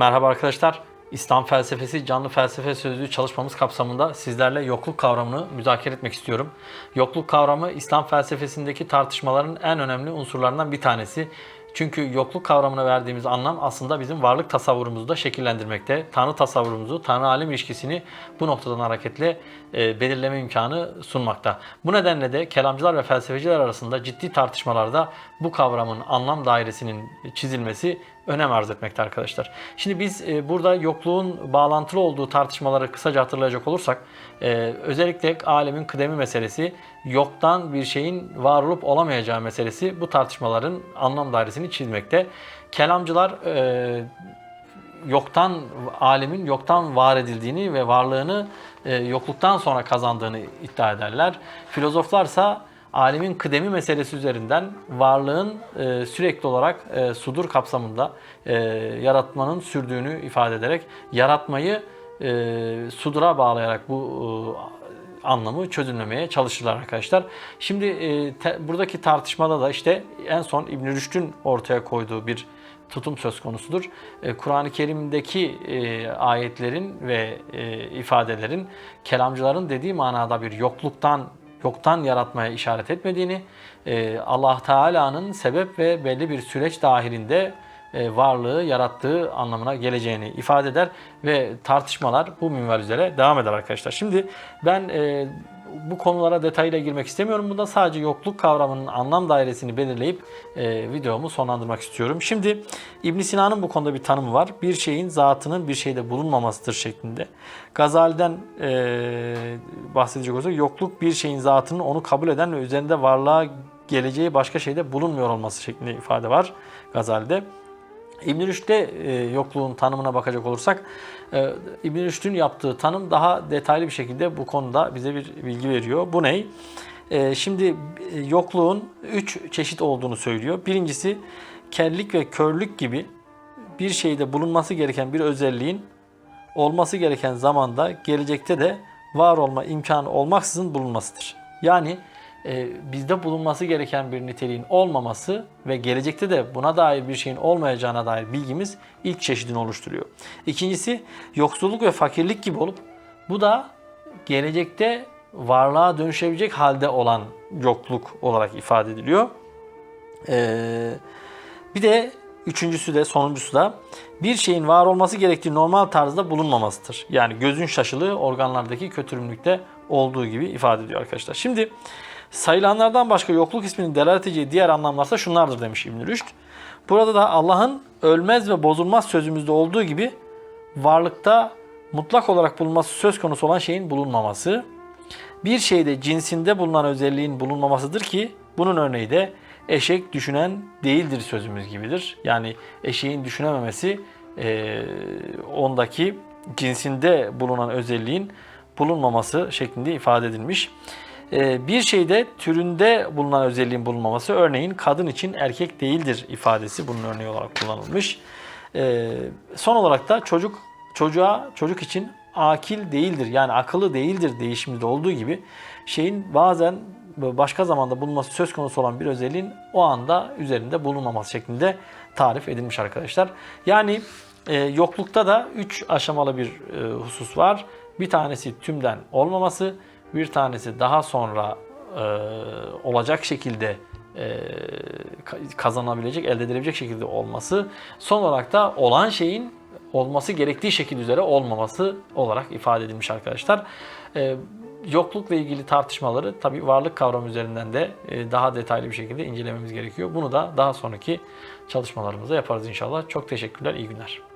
Merhaba arkadaşlar. İslam felsefesi canlı felsefe sözlüğü çalışmamız kapsamında sizlerle yokluk kavramını müzakere etmek istiyorum. Yokluk kavramı İslam felsefesindeki tartışmaların en önemli unsurlarından bir tanesi. Çünkü yokluk kavramına verdiğimiz anlam aslında bizim varlık tasavvurumuzu da şekillendirmekte. Tanrı tasavvurumuzu, Tanrı alem ilişkisini bu noktadan hareketle e, belirleme imkanı sunmakta. Bu nedenle de kelamcılar ve felsefeciler arasında ciddi tartışmalarda bu kavramın anlam dairesinin çizilmesi önem arz etmekte arkadaşlar. Şimdi biz e, burada yokluğun bağlantılı olduğu tartışmaları kısaca hatırlayacak olursak e, özellikle alemin kıdemi meselesi, yoktan bir şeyin var olup olamayacağı meselesi bu tartışmaların anlam dairesini çizmekte. Kelamcılar e, yoktan alemin yoktan var edildiğini ve varlığını e, yokluktan sonra kazandığını iddia ederler. Filozoflarsa alemin kıdemi meselesi üzerinden varlığın e, sürekli olarak e, sudur kapsamında e, yaratmanın sürdüğünü ifade ederek yaratmayı e, sudura bağlayarak bu e, anlamı çözümlemeye çalışırlar arkadaşlar. Şimdi e, te- buradaki tartışmada da işte en son İbn Rüşd'ün ortaya koyduğu bir tutum söz konusudur. E, Kur'an-ı Kerim'deki e, ayetlerin ve e, ifadelerin kelamcıların dediği manada bir yokluktan yoktan yaratmaya işaret etmediğini, e, Allah Teala'nın sebep ve belli bir süreç dahilinde varlığı yarattığı anlamına geleceğini ifade eder ve tartışmalar bu minval üzere devam eder arkadaşlar. Şimdi ben e, bu konulara detayıyla girmek istemiyorum. Bunda sadece yokluk kavramının anlam dairesini belirleyip e, videomu sonlandırmak istiyorum. Şimdi İbn Sina'nın bu konuda bir tanımı var. Bir şeyin zatının bir şeyde bulunmamasıdır şeklinde. Gazali'den e, bahsedecek olursak yokluk bir şeyin zatının onu kabul eden ve üzerinde varlığa geleceği başka şeyde bulunmuyor olması şeklinde ifade var Gazali'de. İbn Rüşd'de e, yokluğun tanımına bakacak olursak e, İbn Rüşd'ün yaptığı tanım daha detaylı bir şekilde bu konuda bize bir bilgi veriyor. Bu ne? E, şimdi e, yokluğun üç çeşit olduğunu söylüyor. Birincisi kellik ve körlük gibi bir şeyde bulunması gereken bir özelliğin olması gereken zamanda gelecekte de var olma imkanı olmaksızın bulunmasıdır. Yani e, bizde bulunması gereken bir niteliğin olmaması ve gelecekte de buna dair bir şeyin olmayacağına dair bilgimiz ilk çeşidini oluşturuyor. İkincisi yoksulluk ve fakirlik gibi olup bu da gelecekte varlığa dönüşebilecek halde olan yokluk olarak ifade ediliyor. Ee, bir de üçüncüsü de sonuncusu da bir şeyin var olması gerektiği normal tarzda bulunmamasıdır. Yani gözün şaşılığı organlardaki kötürümlükte olduğu gibi ifade ediyor arkadaşlar. Şimdi sayılanlardan başka yokluk isminin delalet edeceği diğer anlamlarsa şunlardır demiş İbn Rüşd. Burada da Allah'ın ölmez ve bozulmaz sözümüzde olduğu gibi varlıkta mutlak olarak bulunması söz konusu olan şeyin bulunmaması, bir şeyde cinsinde bulunan özelliğin bulunmamasıdır ki bunun örneği de eşek düşünen değildir sözümüz gibidir. Yani eşeğin düşünememesi e, ondaki cinsinde bulunan özelliğin bulunmaması şeklinde ifade edilmiş. E, bir şeyde türünde bulunan özelliğin bulunmaması örneğin kadın için erkek değildir ifadesi bunun örneği olarak kullanılmış. E, son olarak da çocuk çocuğa çocuk için akil değildir yani akıllı değildir değişiminde olduğu gibi şeyin bazen başka zamanda bulunması söz konusu olan bir özelliğin o anda üzerinde bulunmaması şeklinde tarif edilmiş arkadaşlar. Yani e, yoklukta da üç aşamalı bir e, husus var. Bir tanesi tümden olmaması, bir tanesi daha sonra e, olacak şekilde e, ka- kazanabilecek, elde edilebilecek şekilde olması. Son olarak da olan şeyin olması gerektiği şekil üzere olmaması olarak ifade edilmiş arkadaşlar. E, yoklukla ilgili tartışmaları tabi varlık kavramı üzerinden de e, daha detaylı bir şekilde incelememiz gerekiyor. Bunu da daha sonraki çalışmalarımızda yaparız inşallah. Çok teşekkürler, iyi günler.